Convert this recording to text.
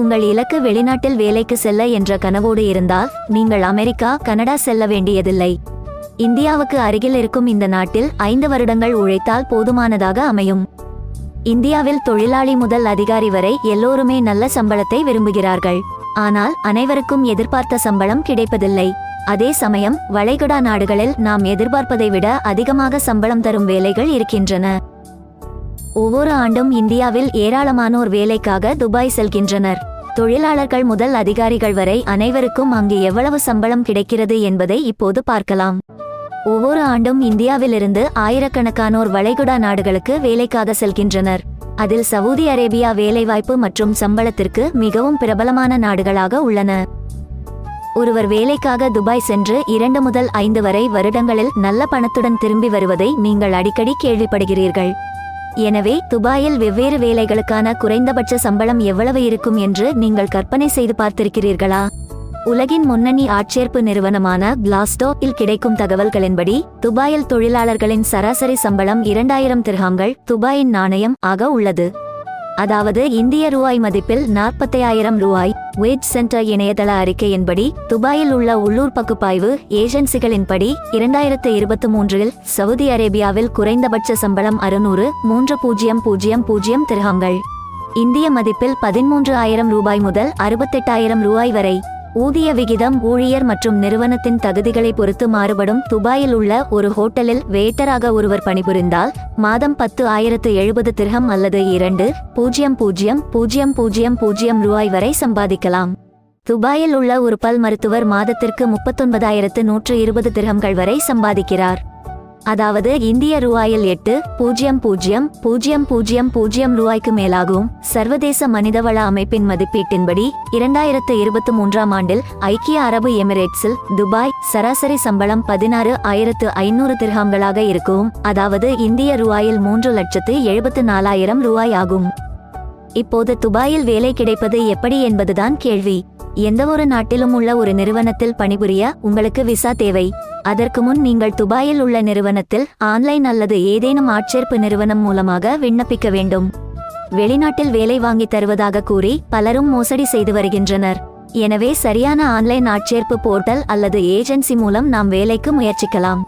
உங்கள் இலக்கு வெளிநாட்டில் வேலைக்கு செல்ல என்ற கனவோடு இருந்தால் நீங்கள் அமெரிக்கா கனடா செல்ல வேண்டியதில்லை. இந்தியாவுக்கு அருகில் இருக்கும் இந்த நாட்டில் ஐந்து வருடங்கள் உழைத்தால் போதுமானதாக அமையும். இந்தியாவில் தொழிலாளி முதல் அதிகாரி வரை எல்லோருமே நல்ல சம்பளத்தை விரும்புகிறார்கள். ஆனால் அனைவருக்கும் எதிர்பார்த்த சம்பளம் கிடைப்பதில்லை. அதே சமயம் வளைகுடா நாடுகளில் நாம் எதிர்பார்ப்பதை விட அதிகமாக சம்பளம் தரும் வேலைகள் இருக்கின்றன. ஒவ்வொரு ஆண்டும் இந்தியாவில் ஏராளமானோர் வேலைக்காக துபாய் செல்கின்றனர். தொழிலாளர்கள் முதல் அதிகாரிகள் வரை அனைவருக்கும் அங்கு எவ்வளவு சம்பளம் கிடைக்கிறது என்பதை இப்போது பார்க்கலாம். ஒவ்வொரு ஆண்டும் இந்தியாவிலிருந்து ஆயிரக்கணக்கானோர் வளைகுடா நாடுகளுக்கு வேலைக்காக செல்கின்றனர். அதில் சவுதி அரேபியா வேலைவாய்ப்பு மற்றும் சம்பளத்திற்கு மிகவும் பிரபலமான நாடுகளாக உள்ளன. ஒருவர் வேலைக்காக துபாய் சென்று இரண்டு முதல் ஐந்து வரை வருடங்களில் நல்ல பணத்துடன் திரும்பி வருவதை நீங்கள் அடிக்கடி கேள்விப்படுகிறீர்கள். எனவே துபாயில் வெவ்வேறு வேலைகளுக்கான குறைந்தபட்ச சம்பளம் எவ்வளவு இருக்கும் என்று நீங்கள் கற்பனை செய்து பார்த்திருக்கிறீர்களா? உலகின் முன்னணி ஆட்சேர்ப்பு நிறுவனமான கிளாஸ்டோ இல் கிடைக்கும் தகவல்களின்படி துபாயில் தொழிலாளர்களின் சராசரி சம்பளம் இரண்டாயிரம் திர்ஹாம்கள் துபாயின் நாணயம் ஆக உள்ளது. அதாவது இந்திய ரூபாய் மதிப்பில் நாற்பத்தையாயிரம் ரூபாய் வேஜ் சென்டர் இணையதள அறிக்கையின்படி துபாயில் உள்ள உள்ளூர் பகுப்பாய்வு ஏஜென்சிகளின்படி இரண்டாயிரத்து இருபத்தி மூன்றில் சவுதி அரேபியாவில் குறைந்தபட்ச சம்பளம் அறுநூறு மூன்று பூஜ்ஜியம் பூஜ்ஜியம் பூஜ்ஜியம் திருகங்கள். இந்திய மதிப்பில் பதிமூன்று ஆயிரம் ரூபாய் முதல் அறுபத்தெட்டாயிரம் ரூபாய் வரை. ஊதிய விகிதம் ஊழியர் மற்றும் நிறுவனத்தின் தகுதிகளை பொறுத்து மாறுபடும் துபாயில் உள்ள ஒரு ஹோட்டலில் வேட்டராக ஒருவர் பணிபுரிந்தால் மாதம் பத்து ஆயிரத்து எழுபது திரகம் அல்லது இரண்டு பூஜ்ஜியம் பூஜ்ஜியம் பூஜ்ஜியம் பூஜ்ஜியம் பூஜ்ஜியம் ரூபாய் வரை சம்பாதிக்கலாம். துபாயில் உள்ள ஒரு பல் மருத்துவர் மாதத்திற்கு முப்பத்தொன்பதாயிரத்து நூற்று இருபது திரகங்கள் வரை சம்பாதிக்கிறார். அதாவது இந்திய ரூபாயில் எட்டு பூஜ்ஜியம் பூஜ்ஜியம் பூஜ்ஜியம் பூஜ்ஜியம் பூஜ்ஜியம் ரூபாய்க்கு மேலாகும் சர்வதேச மனிதவள அமைப்பின் மதிப்பீட்டின்படி இரண்டாயிரத்து இருபத்தி மூன்றாம் ஆண்டில் ஐக்கிய அரபு எமிரேட்ஸில் துபாய் சராசரி சம்பளம் பதினாறு ஆயிரத்து ஐநூறு திர்ஹாம்களாக இருக்கும். அதாவது இந்திய ரூபாயில் மூன்று லட்சத்து எழுபத்து நாலாயிரம் ரூபாய் ஆகும். இப்போது துபாயில் வேலை கிடைப்பது எப்படி என்பதுதான் கேள்வி. எந்த ஒரு நாட்டிலும் உள்ள ஒரு நிறுவனத்தில் பணிபுரிய உங்களுக்கு விசா தேவை. அதற்கு முன் நீங்கள் துபாயில் உள்ள நிறுவனத்தில் ஆன்லைன் அல்லது ஏதேனும் ஆட்சேர்ப்பு நிறுவனம் மூலமாக விண்ணப்பிக்க வேண்டும். வெளிநாட்டில் வேலை வாங்கி தருவதாக கூறி பலரும் மோசடி செய்து வருகின்றனர். எனவே சரியான ஆன்லைன் ஆட்சேர்ப்பு போர்ட்டல் அல்லது ஏஜென்சி மூலம் நாம் வேலைக்கு முயற்சிக்கலாம்.